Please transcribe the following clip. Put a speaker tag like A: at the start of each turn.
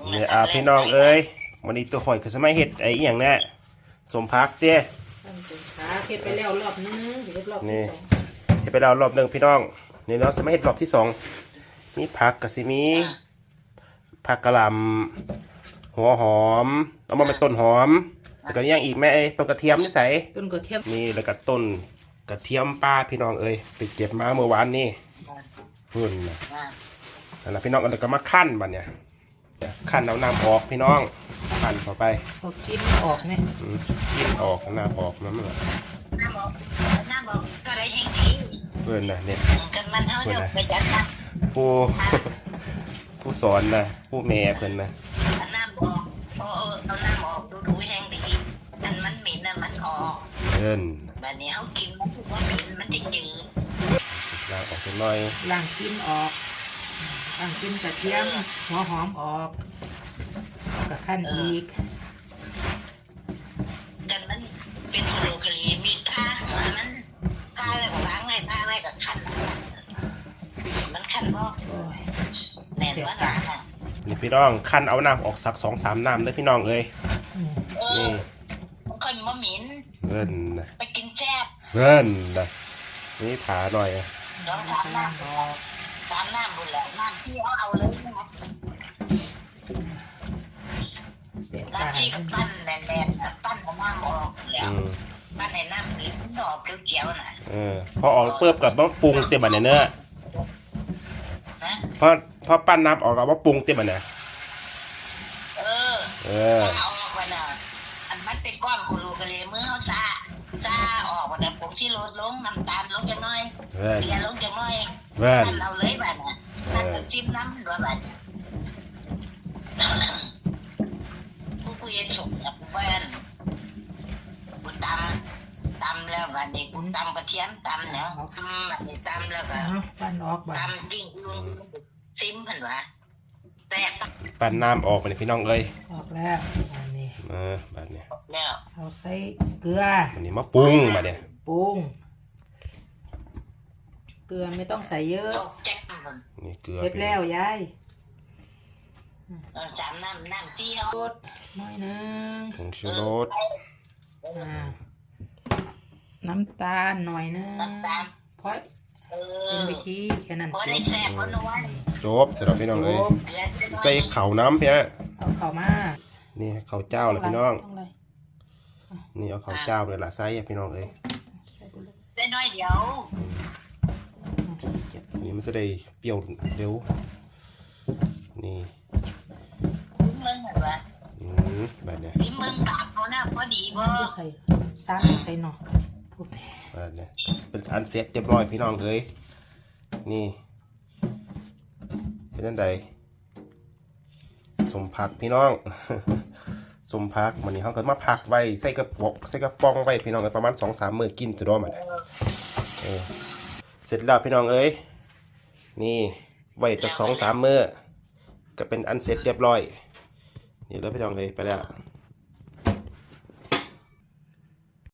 A: หนู
B: เนี่ยอ่าพี่น้องเอ้ยวันนี้ตัวข่อยก็จะมาเฮ็ดไอ้อหย่างแน่สมพักเด้
C: ตั้งเป็นขาเฮ็ดไปแล้วรอบนึงเฮ็ดรอบ
B: นี่
C: ที่สอง
B: เฮ็ดไปแล้วรอบหนึ่งพี่น้องนี่เนาะจะมาเฮ็ดรอบที่สองมีผักกะสิมีผักกะหล่ำหัวหอมเอามาเป็นต้นหอมแล้วก็ยังอีกแม่เอ้ยต้นกระเทียมนี่ใส่
C: ต้นกระเทียม
B: นี่แล้วก็ต้นกระเทียมป้าพี่น้องเอ้ยไปเก็บมาเมื่อวานนี่หุ่นนะ
A: อ่า
B: นั่นล่ะพี่น้องแล้วก็มาคั่นบัดเนี่ย คั่นเอาน้ำออกพี่น้องคั่นเข้าไป
C: พอกินออกเนี่ย
B: อืมกินออกน้ำออกน้ำมัน
A: น้าบอกน้าบอกก็ได้แห่งดี
B: เพื่อนนะเนี่ย
A: กันมันเท่าเดิมไปจัดนะ
B: ผู้ผู้สอนนะผู้แม่เพื่อนนะ
A: น้าบอกเออเอาน้าบอกดูดูแห่งดีอันมันเหม็นน่ะมันออก
B: เพื่อน
A: แบบนี้เขากินมันถือว่าเหม็นมันจะจืด
B: ล้างออกเป็นน้อย
C: ล้างกินออก ล้างกินกระเทียมหัวหอมออกแล้วก็ขั้นอีก
A: กันมันเป็นโลคาลีมีผ้าหัวมันผ้าอะไรของล้างไว้ผ้าไว้กับขันมันขันบ่
C: โอ้ย
A: แน่นว่าน้ำอะ
B: นี่พี่น้องคั่นเอาน้ำออกสักสองสามน้ำเลยพี่น้องเอ้ย
C: อืม
A: เอ
B: นี่
A: อมันค่อยมาเหม็น
B: เพื่อนนะ
A: ไปกินแซ่บ
B: เพื่อนนะนี่ผาหน่อยอะ
A: สองสามน้ำสามน้ำบุญแล้วน้ำที่เอาเอาเลยนะ
C: เสียบ
A: น้ำ
C: ปาก
A: ที่ก็ปั้นแน่นๆปั้นเอาน้ำออกแล้ว
B: อืม
A: ปั้นในน้ำนี้ดอกเขียวๆน่ะ
B: เออพอออกเปิบกับมะปรุงเต็มบันเนี่ยเนอะ
A: นะ
B: พอพอปั้นน้ำออกกับมะปรุงเต็มบันเนี่ย
A: เออ
B: เออ
A: ถ้าเอาออกมาน่ะอันมันเป็นก้อนกุลูกะเลมือเขาซาซาออกมาแต่ผมที่ลดลงน้ำตาลลงจังน้อย
B: เพื่อน
A: เกลียลงจังน้อย
B: เพื่อน
A: ท่านเอาเลยบ้าน่ะท่านก็ชิมน้ำด้วยบ้านผู้ผู้เย็นสุกกับผู้แว่นกูตำตำแล้ วบ้านนี้กูตำกระเทียมตำเนาะตำบ้านนี้ตำแล้วก็
C: เอาปั้นออกบ้าง
A: ตำยิ่งลุงซิมเพิ่นว่าแต่ปะ
B: ปั้นน้ำออกมาเนี่ยพี่น้องเอ้ย
C: ออกแล้วอันนี้
B: เออแบบเนี้ย
A: แล้ว
C: เอาใส่เกลือ
B: อันนี้มะปรุงมาเนี่ย
C: ปรุงเกลือไม่ต้องใส่เยอะ
A: ตกแจ็คมัน
B: นี่เกลือ
C: เสร็จแล้วยาย
A: เออสามน้ำน้ำเที่ยว
C: รสหน่อยหนึง
B: ผงชูรส
C: อ่า น้ำตาลหน่อยหนึง
A: น้ำตาล
C: เพราะ
A: เอ
C: เป็น
A: อ
C: วิธีแค่นั้น
A: พอได้แซ่บพอนัว
B: จบเสร็จแล้วพี่น้องเอ้ย
C: จบ
A: เกลือจะน้อย
B: ใส่เข่าวน้ำพี่ฮะ
C: เอาเข้ามา
B: นี่ข้าวเจ้าเลยพี่น้อง
C: ต้องเลย
B: นี่เอาข้าวเจ้าเลยล่ะไส้อะพี่น้องเอ้ย
C: ใส่ไปเลย
A: ได้น้อยเดียว
C: เก็บ
B: นี่มันจะได้เปรี้ยวเร็วนี่
A: ทิ้งมึงเหรอวะ
B: อืมแบบเนี้ย
A: ทิ้งมึงปากเขาหน้าพอดีบ่
C: น้ำก็ใส่ซ้ำใส่หน่อย พูด
B: เนี้ยเป็นอันเสร็จเรียบร้อยพี่น้องเอ้ยนี่เป็นอันใดสมผักพี่น้องสมผักมันนี่เขาก็มาผักไว้ใส่กระป๋องใส่กระป๋องไว้พี่น้องเอ้ยประมาณสองสามมื้อกินจะได้มันเออเสร็จแล้วพี่น้องเอ้ยนี่ไว้จากสองสามมื้อก็เป็นอันเสร็จเรียบร้อยนี่แล้วพี่น้องเอ้ยไปแล้ว